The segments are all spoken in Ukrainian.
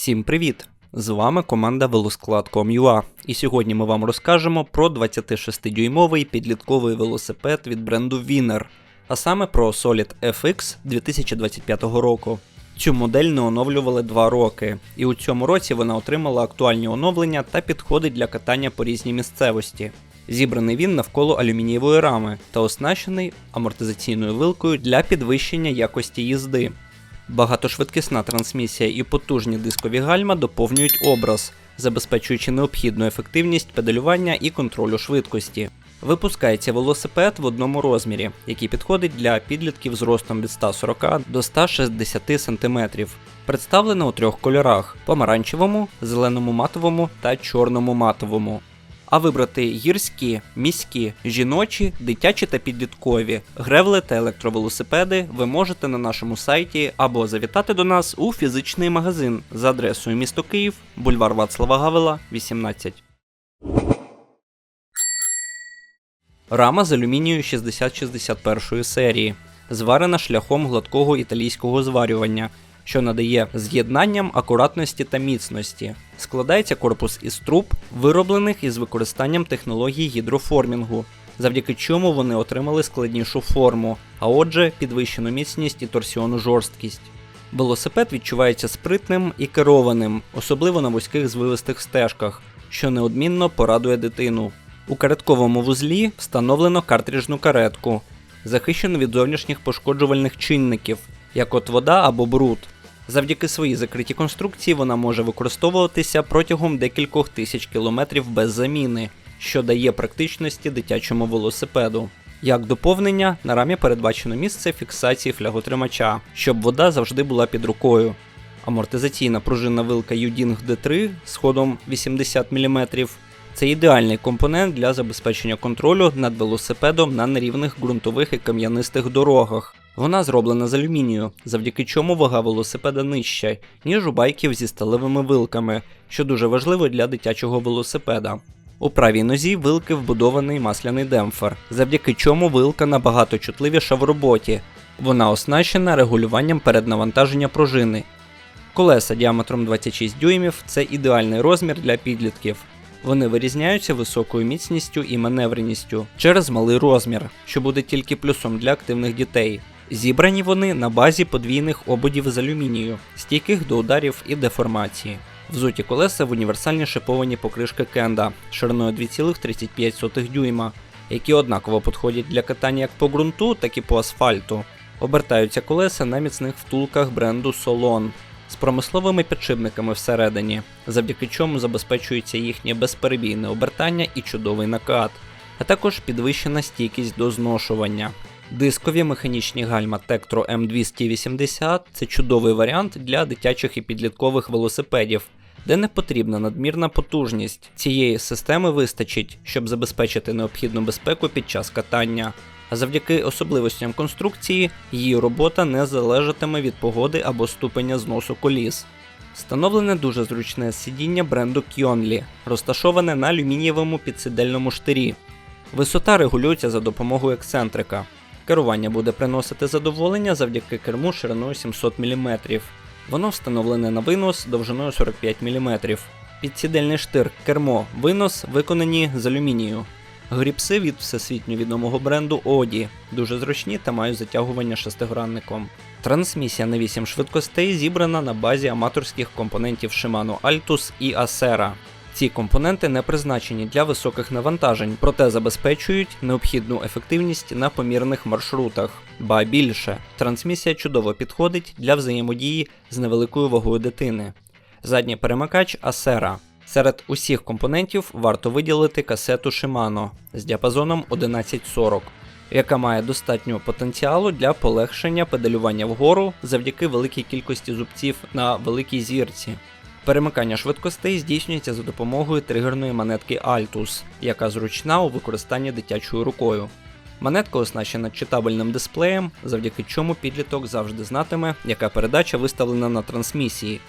Всім привіт! З вами команда Велосклад.com.ua і сьогодні ми вам розкажемо про 26-дюймовий підлітковий велосипед від бренду Winner, а саме про Solid FX 2025 року. Цю модель не оновлювали 2 роки, і у цьому році вона отримала актуальні оновлення та підходить для катання по різній місцевості. Зібраний він навколо алюмінієвої рами та оснащений амортизаційною вилкою для підвищення якості їзди. Багатошвидкісна трансмісія і потужні дискові гальма доповнюють образ, забезпечуючи необхідну ефективність педалювання і контролю швидкості. Випускається велосипед в одному розмірі, який підходить для підлітків з ростом від 140 до 160 см. Представлено у трьох кольорах: помаранчевому, зеленому матовому та чорному матовому. А вибрати гірські, міські, жіночі, дитячі та підліткові, гревли та електровелосипеди ви можете на нашому сайті або завітати до нас у фізичний магазин за адресою місто Київ, бульвар Вацлава Гавела, 18. Рама з алюмінію 6061 серії, зварена шляхом гладкого італійського зварювання, що надає з'єднанням акуратності та міцності. Складається корпус із труб, вироблених із використанням технології гідроформінгу, завдяки чому вони отримали складнішу форму, а отже, підвищену міцність і торсіону жорсткість. Велосипед відчувається спритним і керованим, особливо на вузьких звивистих стежках, що неодмінно порадує дитину. У каретковому вузлі встановлено картриджну каретку, захищену від зовнішніх пошкоджувальних чинників, як от вода або бруд. Завдяки своїй закритій конструкції вона може використовуватися протягом декількох тисяч кілометрів без заміни, що дає практичності дитячому велосипеду. Як доповнення, на рамі передбачено місце фіксації фляготримача, щоб вода завжди була під рукою. Амортизаційна пружинна вилка Uding D3 з ходом 80 мм це ідеальний компонент для забезпечення контролю над велосипедом на нерівних ґрунтових і кам'янистих дорогах. Вона зроблена з алюмінію, завдяки чому вага велосипеда нижча, ніж у байків зі сталевими вилками, що дуже важливо для дитячого велосипеда. У правій нозі вилки вбудований масляний демпфер, завдяки чому вилка набагато чутливіша в роботі. Вона оснащена регулюванням переднавантаження пружини. Колеса діаметром 26 дюймів це ідеальний розмір для підлітків. Вони вирізняються високою міцністю і маневреністю через малий розмір, що буде тільки плюсом для активних дітей. Зібрані вони на базі подвійних ободів з алюмінію, стійких до ударів і деформації. Взуті колеса в універсальні шиповані покришки Кенда шириною 2,35 дюйма, які однаково підходять для катання як по ґрунту, так і по асфальту. Обертаються колеса на міцних втулках бренду Solon з промисловими підшипниками всередині, завдяки чому забезпечується їхнє безперебійне обертання і чудовий накат, а також підвищена стійкість до зношування. Дискові механічні гальма Tektro M280 це чудовий варіант для дитячих і підліткових велосипедів, де не потрібна надмірна потужність. Цієї системи вистачить, щоб забезпечити необхідну безпеку під час катання. А завдяки особливостям конструкції її робота не залежатиме від погоди або ступеня зносу коліс. Встановлене дуже зручне сидіння бренду Kionli, розташоване на алюмінієвому підсидельному штирі. Висота регулюється за допомогою ексцентрика. Керування буде приносити задоволення завдяки керму шириною 700 мм. Воно встановлене на винос довжиною 45 мм. Підсідельний штир, кермо, винос виконані з алюмінію. Гріпси від всесвітньо відомого бренду Оді, дуже зручні та мають затягування шестигранником. Трансмісія на 8 швидкостей зібрана на базі аматорських компонентів Shimano Altus і Acera. Ці компоненти не призначені для високих навантажень, проте забезпечують необхідну ефективність на помірних маршрутах. Ба більше, трансмісія чудово підходить для взаємодії з невеликою вагою дитини. Задній перемикач Acera. Серед усіх компонентів варто виділити касету Shimano з діапазоном 1140, яка має достатньо потенціалу для полегшення педалювання вгору завдяки великій кількості зубців на великій зірці. Перемикання швидкостей здійснюється за допомогою тригерної монетки Altus, яка зручна у використанні дитячою рукою. Монетка оснащена читабельним дисплеєм, завдяки чому підліток завжди знатиме, яка передача виставлена на трансмісії.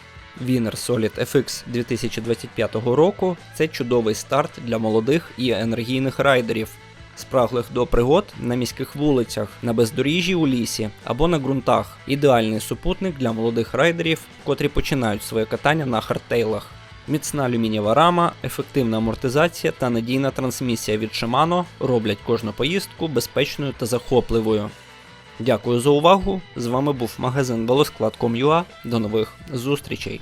Winner Solid FX 2025 року це чудовий старт для молодих і енергійних райдерів. Спраглих до пригод на міських вулицях, на бездоріжжі у лісі або на ґрунтах. Ідеальний супутник для молодих райдерів, котрі починають своє катання на хардтейлах. Міцна алюмінієва рама, ефективна амортизація та надійна трансмісія від Shimano роблять кожну поїздку безпечною та захопливою. Дякую за увагу. З вами був магазин Велосклад.com.ua. До нових зустрічей.